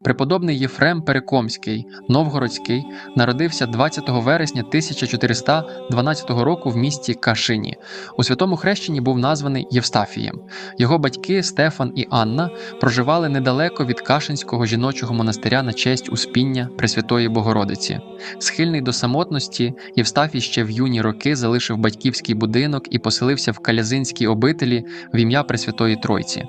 Преподобний Єфрем Перекомський, Новгородський, народився 20 вересня 1412 року в місті Кашині. У святому хрещенні був названий Євстафієм. Його батьки Стефан і Анна проживали недалеко від Кашинського жіночого монастиря на честь Успіння Пресвятої Богородиці. Схильний до самотності, Євстафій ще в юні роки залишив батьківський будинок і поселився в Калязинській обителі в ім'я Пресвятої Тройці.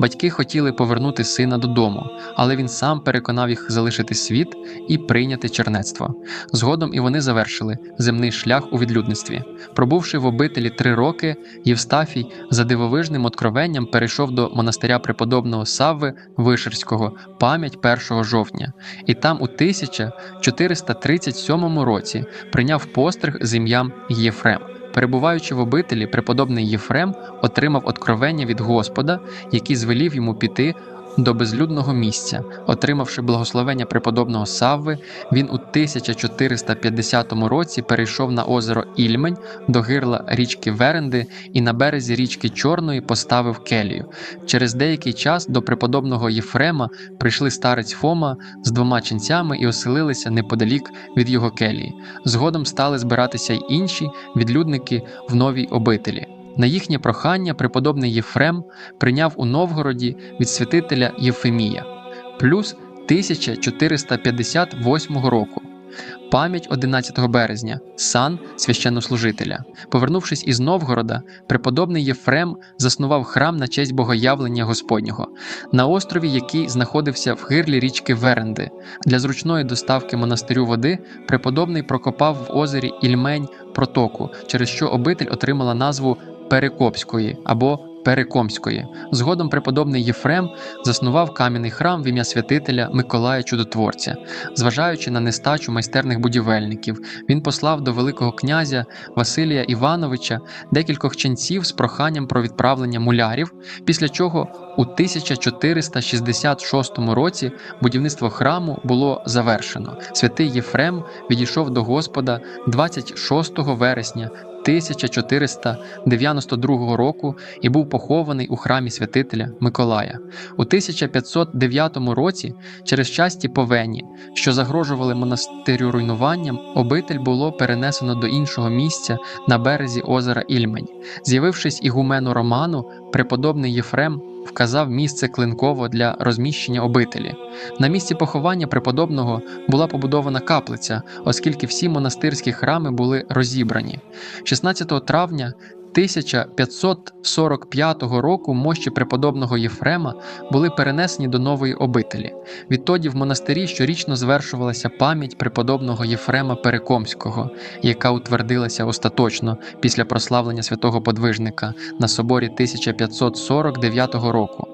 Батьки хотіли повернути сина додому, але він сам переконав їх залишити світ і прийняти чернецтво. Згодом і вони завершили земний шлях у відлюдництві. Пробувши в обителі три роки, Євстафій за дивовижним откровенням перейшов до монастиря преподобного Савви Вишерського пам'ять 1 жовтня, і там у 1437 році прийняв постриг з ім'ям Єфрем. Перебуваючи в обителі, преподобний Єфрем отримав откровення від Господа, який звелів йому піти до безлюдного місця. Отримавши благословення преподобного Савви, він у 1450 році перейшов на озеро Ільмень до гирла річки Веренди і на березі річки Чорної поставив келію. Через деякий час до преподобного Єфрема прийшли старець Фома з двома ченцями і оселилися неподалік від його келії. Згодом стали збиратися й інші відлюдники в новій обителі. На їхнє прохання преподобний Єфрем прийняв у Новгороді від святителя Єфемія, плюс 1458 року. Пам'ять 11 березня, сан священнослужителя. Повернувшись із Новгорода, преподобний Єфрем заснував храм на честь богоявлення Господнього на острові, який знаходився в гирлі річки Веренди. Для зручної доставки монастирю води преподобний прокопав в озері Ільмень протоку, через що обитель отримала назву Перекопської або Перекомської. Згодом преподобний Єфрем заснував кам'яний храм в ім'я святителя Миколая Чудотворця. Зважаючи на нестачу майстерних будівельників, він послав до Великого князя Василія Івановича декількох ченців з проханням про відправлення мулярів, після чого у 1466 році будівництво храму було завершено. Святий Єфрем відійшов до Господа 26 вересня 1492 року і був похований у храмі святителя Миколая. У 1509 році, через часті повені, що загрожували монастирю руйнуванням, обитель було перенесено до іншого місця на березі озера Ільмень. З'явившись ігумену Роману, преподобний Єфрем вказав місце клинково для розміщення обителі. На місці поховання преподобного була побудована каплиця, оскільки всі монастирські храми були розібрані. 16 травня 1545 року мощі преподобного Єфрема були перенесені до нової обителі. Відтоді в монастирі щорічно звершувалася пам'ять преподобного Єфрема Перекомського, яка утвердилася остаточно після прославлення святого подвижника на соборі 1549 року.